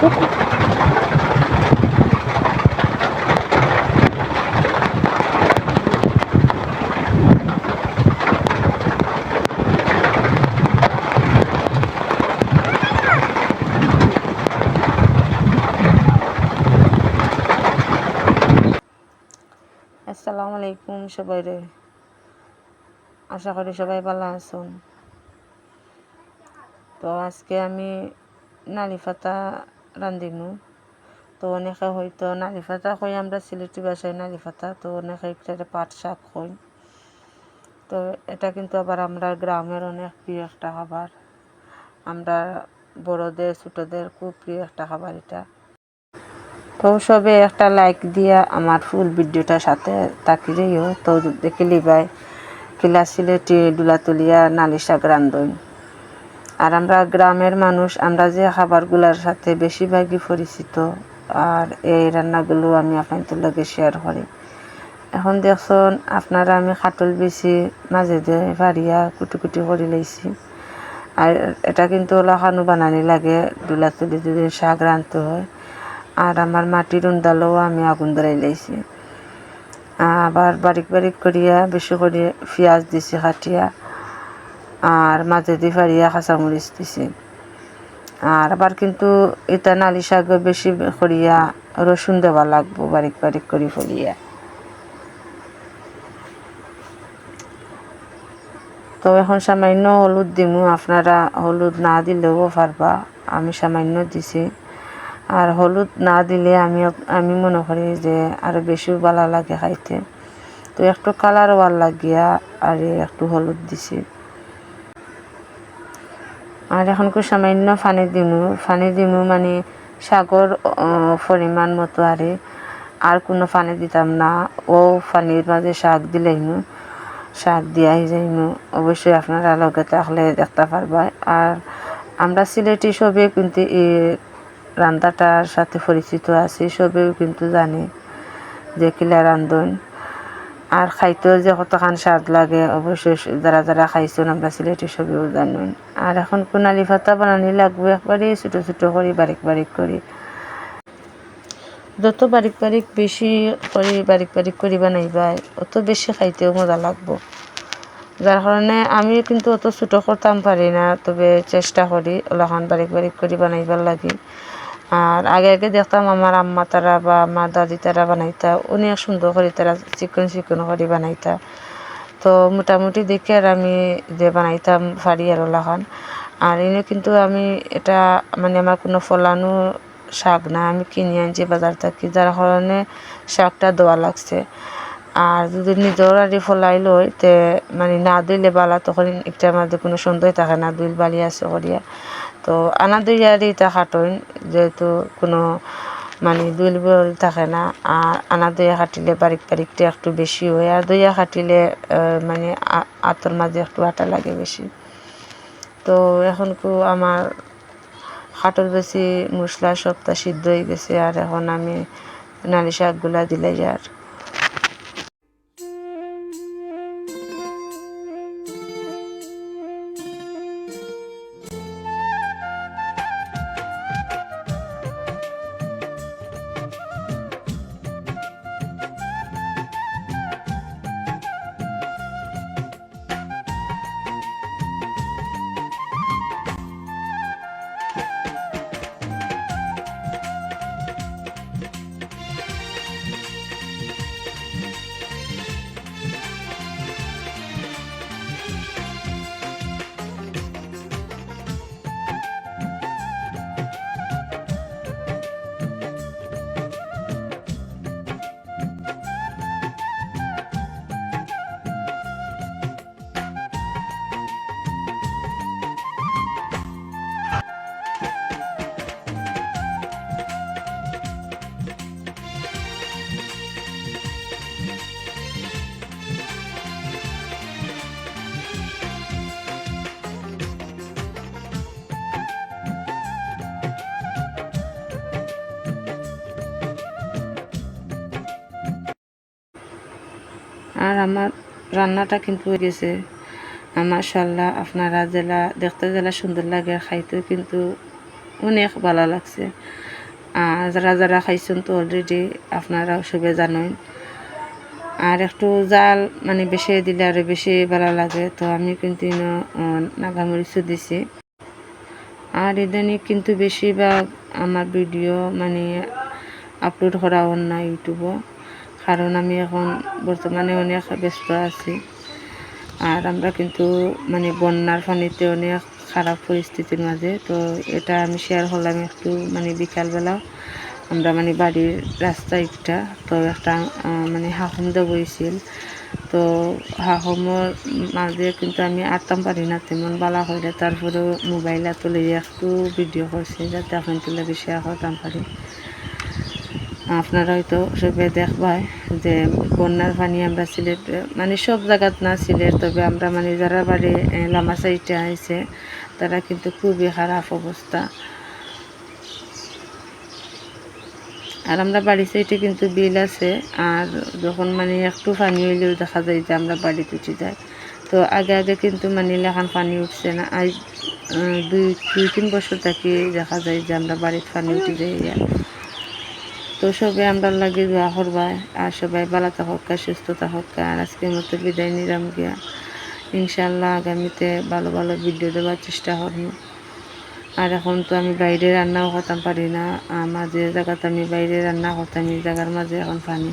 আসসালামু আলাইকুম সবাই রে। আশা করি সবাই ভালো আছেন। তো আজকে আমি নালি পাতা রান্ধিমু তো অনেকে হয়তো নালি পাতা কই আমরা সিলেটি ভাষায় নালি পাতা তো অনেকে এটা পাট শাক কই তো এটা কিন্তু আবার আমরা গ্রামের অনেক প্রিয় একটা খাবার। আমরা বড়দের, ছোটদের খুব প্রিয় একটা খাবার এটা। তো সবে একটা লাইক দিয়া আমার ফুল ভিডিওটার সাথে তাকি যাইও তো দেখিলি ভাই কিলা সিলেটি ডুলাতুলিয়া নালি শাক রান্ধন আর আমরা গ্রামের মানুষ, আমরা যে খাবারগুলোর সাথে বেশিরভাগই পরিচিত, আর এই রান্নাগুলো আমি আপনাদের লগে শেয়ার করি। এখন দেখছেন, আপনারা আমি খাটল বেশি, মাঝে দিয়ে ভারিয়া কুটি কুটি করে লাইছি আর এটা কিন্তু লাখানো বানানি লাগে, দুলা তুলি যদি শাক রাঁধতে হয়। আর আমার মাটির উন্দালেও আমি আগুন ধরাই লাইছি আবার বারিক বারিক করিয়া বেশি করে পেঁয়াজ দিছি, কাটিয়া। আর মাঝে দি ফারিয়া কাঁচামরিচ দিছি। আর আবার কিন্তু এটা নালি শাক বেশি করিয়া রসুন দেওয়া লাগবো বারিক বারিক করি ফলিয়া। তো এখন সামান্য হলুদ দিমু, আপনারা হলুদ না দিলেও পারবা, আমি সামান্য দিছি। আর হলুদ না দিলে আমি আমি মনে করি যে আরও বেশি ভালো লাগে খাইতে। তো একটু কালার ওয়ার লাগিয়া আর একটু হলুদ দিছি। আর এখন কো সামান্য ফানি দিমু ফানি দিমু মানে সাগর পরিমাণ মতো আরে, আর কোনো পানি দিতাম না। ও পানির মাঝে শাক দিলাইমু, শাক দিয়াই যাইমু। অবশ্যই আপনারা লগে থাকলে দেখতে পারবা। আর আমরা সিলেটি সবে কিন্তু এই রান্নাটার সাথে পরিচিত আছি, সবেও কিন্তু জানে যে কিলা রান্ধন। আর খাইতেও যে কতখান স্বাদ লাগে অবশ্যই যারা যারা খাইছেন আমরা সিলেটি সবেও জানেন। আর এখন কোনালি ভাতা বানানি লাগবে একবারে, ছোটো ছোটো করি বারিক বারিক করি। যত বারিক বারিক বেশি করি বারিক বারিক করি বানাইবা, অত বেশি খাইতেও মজা লাগবো। যার কারণে আমি কিন্তু অত ছোটো করতাম পারি না, তবে চেষ্টা করি ওলাখান বারিক বারিক করি বানাইবার লাগে। আর আগে আগে দেখতাম আমার আম্মা তারা বা আমার দাদি তারা বানাইতা অনেক সুন্দর করে তারা চিকন চিকন করে বানাইতা। তো মোটামুটি দেখে আর আমি যে বানাইতাম পারি আর ওলাখান আর এনে কিন্তু আমি এটা মানে আমার কোনো ফলানো শাক না, আমি কিনে আনছি বাজার থেকে, যার কারণে শাকটা দেওয়া লাগছে। আর যদি নিজের আর ফলাই লই, তে মানে না দিলে বালা তখন একটা আমাদের কোনো সন্দেহ থাকে না, দুইল বালি আছে করিয়া। তো আনা দুই আর এটা খাটইন যেহেতু কোনো মানে দুইল বল থাকে না, আর আনা দইয়া কাটিলে বারিক বারিকটা একটু বেশি হয়, আর দইয়া কাটিলে মানে আতর মাঝে একটু আটা লাগে বেশি। তো এখন কু আমার খাটর বেশি মশলা সবটা সিদ্ধ হয়ে গেছে, আর এখন আমি নালি শাকগুলা দিলে আর আর আমার রান্নাটা কিন্তু হয়ে গেছে। আমার মাশাল্লাহ আপনারা জেলা, দেখতে জেলা সুন্দর লাগে খাইতে কিন্তু অনেক ভালো লাগছে। আর যারা যারা খাইছেন তো অলরেডি আপনারা সবে জানেন। আর একটু জাল মানে বেশি দিলে আরও বেশি ভালো লাগে, তো আমি কিন্তু নাগামরিচও দিছি। আর ইদানিং কিন্তু বেশিরভাগ আমার ভিডিও মানে আপলোড করা না ইউটিউবও। কারণ আমি এখন বর্তমানে অনেক ব্যস্ত আছি। আর আমরা কিন্তু মানে বন্যার পানিতে অনেক খারাপ পরিস্থিতির মাঝে, তো এটা আমি শেয়ার করলাম একটু মানে বিকালবেলা। আমরা মানে বাড়ির রাস্তা একটা, তো একটা মানে হাকুম বইছিল তো হাকুমর মাঝে কিন্তু আমি আটতাম পারি না, তেমন বালা করে তারপরেও মোবাইল লইয়া একটু ভিডিও করছি, যাতে এখন তুলে বেশি করতাম পারি। আপনারা হয়তো সবে দেখবাই যে বন্যার পানি আমরা সিলেট মানে সব জায়গাত না সিলেট, তবে আমরা মানে যারা বাড়ি লামা সাইডে আইছে, তারা কিন্তু খুবই খারাপ অবস্থা আর আমরা বাড়ি সাইডে কিন্তু বিল আছে, আর যখন মানে একটু পানি হইলেও দেখা যায় যে আমরা বাড়িতে উঠে যাই তো আগে আগে কিন্তু মানে লেখান পানি উঠছে না, আজ দুই দুই, তিন বছর থাকি দেখা যায় যে আমরা বাড়িতে পানি উঠে যাই। তো সবাই আমরা লাগে দোয়া করবা, আর সবাই ভালো থাকুক সুস্থ হকা আর আজকের মতো বিদায় নিলাম গিয়া। ইনশাল্লাহ আগামীতে ভালো ভালো ভিডিও দেওয়ার চেষ্টা করব। আর এখন তো আমি বাইরে রান্নাও করতাম পারি না মাঝে জায়গাতে আমি বাইরে রান্না করতাম, এই জায়গার মাঝে এখন পানি।